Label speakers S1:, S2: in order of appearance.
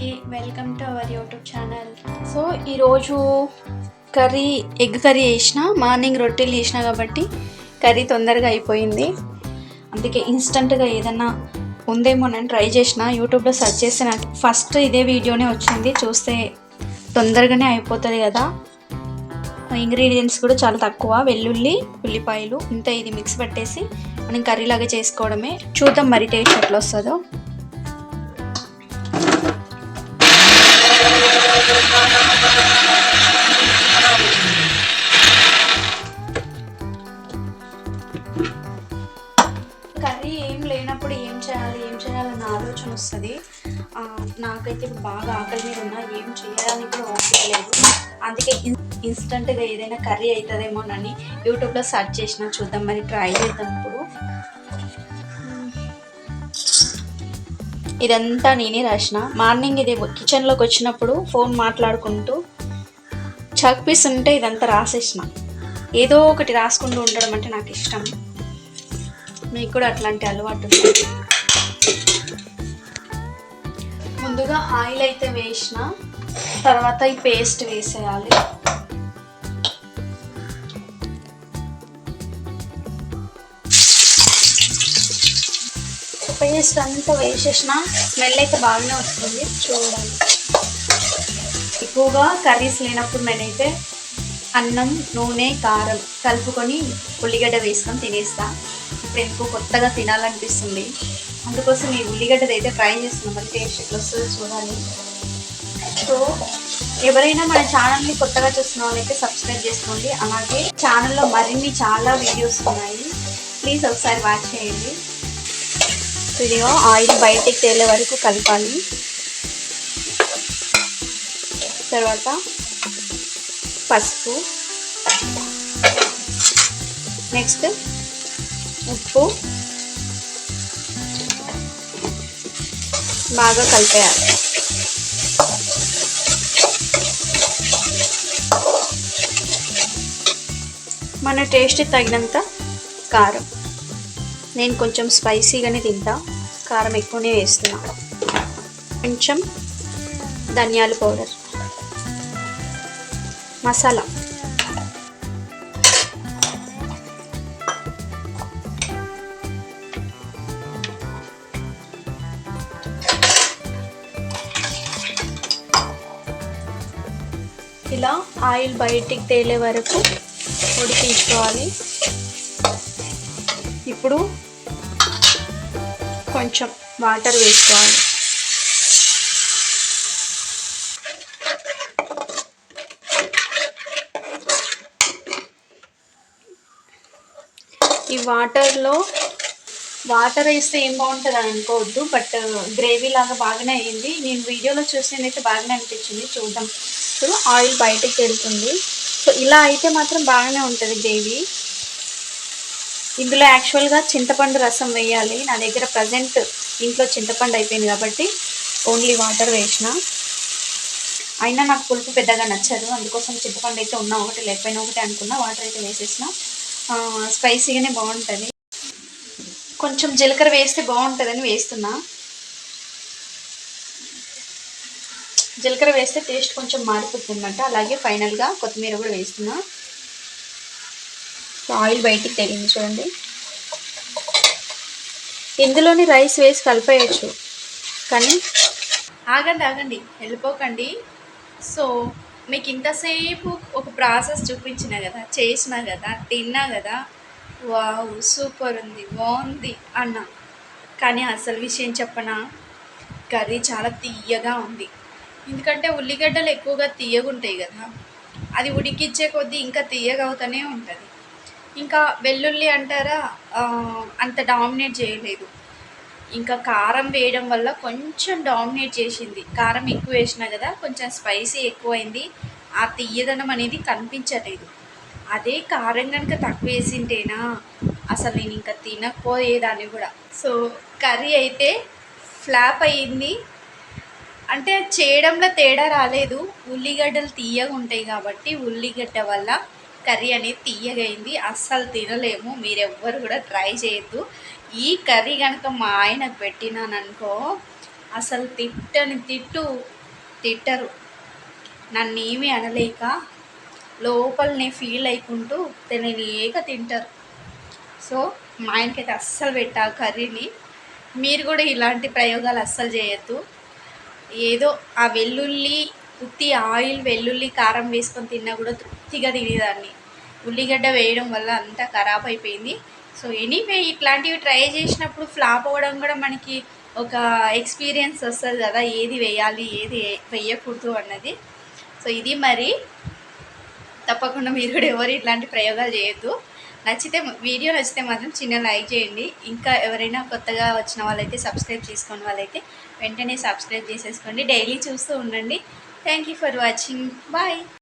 S1: అందరికీ welcome to our YouTube channel. So ఈరోజు curry egg curry చేసిన మార్నింగ్ రొట్టెలు చేసిన కాబట్టి కర్రీ తొందరగా అయిపోయింది. అందుకే ఇన్స్టంట్గా ఏదన్నా ఉందేమోనని ట్రై చేసిన. యూట్యూబ్లో సెర్చ్ చేస్తే నాకు ఫస్ట్ ఇదే వీడియోనే వచ్చింది. చూస్తే తొందరగానే అయిపోతుంది కదా. ఇంగ్రీడియంట్స్ కూడా చాలా తక్కువ. వెల్లుల్లి ఉల్లిపాయలు ఇంత ఇది మిక్స్ పట్టేసి మనం కర్రీ లాగా చేసుకోవడమే. చూద్దాం మరి టేస్ట్ ఎట్లా వస్తుందో. ఆలోచన వస్తుంది నాకైతే ఇప్పుడు బాగా ఆకలి మీద ఉన్నా ఏం చేయడానికి కూడా ఓపిక లేదు. అందుకే ఇన్- ఇన్స్టంట్గా ఏదైనా కర్రీ అవుతుందేమోనని యూట్యూబ్లో సెర్చ్ చేసిన చూద్దాం మరి ట్రై చేద్దాం ఇప్పుడు. ఇదంతా నేనే రాసిన. మార్నింగ్ ఇది కిచెన్లోకి వచ్చినప్పుడు ఫోన్ మాట్లాడుకుంటూ చక్ పీస్ ఉంటే ఇదంతా రాసేసిన. ఏదో ఒకటి రాసుకుంటూ ఉండడం అంటే నాకు ఇష్టం. మీకు కూడా అట్లాంటి అలవాటు ఉంది? ముందుగా ఆయిల్ అయితే వేసిన తర్వాత ఈ పేస్ట్ వేసేయాలి. పేస్ట్ అంతా వేసేసిన స్మెల్ అయితే బాగానే వస్తుంది చూడాలి. ఎక్కువగా కర్రీస్ లేనప్పుడు నేనైతే అన్నం నూనె కారం కలుపుకొని ఉల్లిగడ్డ వేసుకొని తినేస్తా. ఇప్పుడు ఎక్కువ కొత్తగా తినాలనిపిస్తుంది. అందుకోసం ఈ ఉల్లిగడ్డది అయితే ట్రై చేస్తున్నాం. మరి టేస్ట్ ఎట్లా వస్తుందో చూడాలి. సో ఎవరైనా మన ఛానల్ని కొత్తగా చూస్తున్న వాళ్ళైతే సబ్స్క్రైబ్ చేసుకోండి. అలాగే ఛానల్లో మరిన్ని చాలా వీడియోస్ ఉన్నాయి. ప్లీజ్ ఒకసారి వాచ్ చేయండి. ఇదిగో ఆయిల్ బయటికి తేలే వరకు కలపాలి. తర్వాత పసుపు. నెక్స్ట్ ఉప్పు. బాగా కలిపేయాలి. మన టేస్ట్ తగినంత కారం. నేను కొంచెం స్పైసీగానే తింటా. కారం ఎక్కువనే వేస్తున్నా. కొంచెం ధనియాల పౌడర్. మసాలా. ఇలా ఆయిల్ బయటికి తేలే వరకు ఉడికించుకోవాలి ఇప్పుడు కొంచెం వాటర్ వేసుకోవాలి. ఈ వాటర్లో వాటర్ వేస్తే ఏం బాగుంటుంది అని అనుకోవద్దు బట్ గ్రేవీ లాగా బాగానే అయింది నేను వీడియోలో చూసిందైతే బాగానే అనిపించింది చూద్దాం. సో ఆయిల్ బయటకు వెళ్తుంది. సో ఇలా అయితే మాత్రం బాగానే ఉంటుంది గ్రేవీ. ఇందులో యాక్చువల్గా చింతపండు రసం వేయాలి. నా దగ్గర ప్రజెంట్ ఇంట్లో చింతపండు అయిపోయింది కాబట్టి ఓన్లీ వాటర్ వేసిన. అయినా నాకు పులుపు పెద్దగా నచ్చదు. అందుకోసం చింతపండు అయితే ఉన్నా ఒకటి లేకపోయినా ఒకటి అనుకున్నా వాటర్ అయితే వేసేసిన. స్పైసీగానే బాగుంటుంది. కొంచెం జీలకర్ర వేస్తే బాగుంటుందని వేస్తున్నా. జీలకర్ర వేస్తే టేస్ట్ కొంచెం మారిపోతుంది అలాగే ఫైనల్గా కొత్తిమీర కూడా వేస్తున్నా. ఆయిల్ బయటికి తెగింది చూడండి. ఇందులోని రైస్ వేసి కలిపేయచ్చు. కానీ ఆగండి ఆగండి. వెళ్ళిపోకండి. సో మీకు ఇంతసేపు ఒక ప్రాసెస్ చూపించిన కదా చేసినా కదా తిన్నా కదా వావ్ సూపర్ ఉంది బాగుంది అన్న. కానీ అసలు విషయం చెప్పనా? కర్రీ చాలా తీయగా ఉంది. ఎందుకంటే ఉల్లిగడ్డలు ఎక్కువగా తీయగుంటాయి కదా. అది ఉడికిచ్చే కొద్దీ ఇంకా తీయగా అవుతూనే ఉంటుంది. ఇంకా వెల్లుల్లి అంటారా? అంత డామినేట్ చేయలేదు. ఇంకా కారం వేయడం వల్ల కొంచెం డామినేట్ చేసింది. కారం ఎక్కువ వేసినా కదా కొంచెం స్పైసీ ఎక్కువైంది. ఆ తీయదనం అనేది కనిపించలేదు. అదే కారం కనుక తక్కువ వేసింటేనా? అసలు నేను ఇంకా తినకపోయేదాన్ని కూడా. సో కర్రీ అయితే ఫ్లాప్ అయ్యింది. అంటే చేయడంలో తేడా రాలేదు. ఉల్లిగడ్డలు తీయగా ఉంటాయి కాబట్టి ఉల్లిగడ్డ వల్ల కర్రీ అనేది తీయగైంది అయింది. అస్సలు తినలేము. మీరెవ్వరు కూడా ట్రై చేయొద్దు. ఈ కర్రీ కనుక మా ఆయనకు పెట్టినాననుకో అసలు తిట్టని తిట్టు తిట్టరు. నన్ను ఏమీ అనలేక లోపలనే ఫీల్ అయికుంటూ తెలియక తింటారు. సో మా ఆయనకైతే అస్సలు పెట్టా కర్రీని. మీరు కూడా ఇలాంటి ప్రయోగాలు అస్సలు చేయొద్దు. ఏదో ఆ వెల్లుల్లి ఉత్తి ఆయిల్ వెల్లుల్లి కారం వేసుకొని తిన్నా కూడా తృప్తిగా తినేదాన్ని. ఉల్లిగడ్డ వేయడం వల్ల అంతా ఖరాబ్ అయిపోయింది. సో ఎనీవే ఇట్లాంటివి ట్రై చేసినప్పుడు ఫ్లాప్ అవ్వడం కూడా మనకి ఒక ఎక్స్పీరియన్స్ వస్తుంది కదా ఏది వేయాలి ఏది వేయకూడదు అన్నది. సో ఇది మరి తప్పకుండా మీరు కూడా ఎవరు ఇట్లాంటి ప్రయోగాలు చేయొద్దు. నచ్చితే వీడియో నచ్చితే మాత్రం చిన్న లైక్ చేయండి. ఇంకా ఎవరైనా కొత్తగా వచ్చిన వాళ్ళైతే సబ్స్క్రైబ్ చేసుకున్న వాళ్ళైతే వెంటనే సబ్స్క్రైబ్ చేసేసుకోండి. డైలీ చూస్తూ ఉండండి. Thank you for watching. Bye.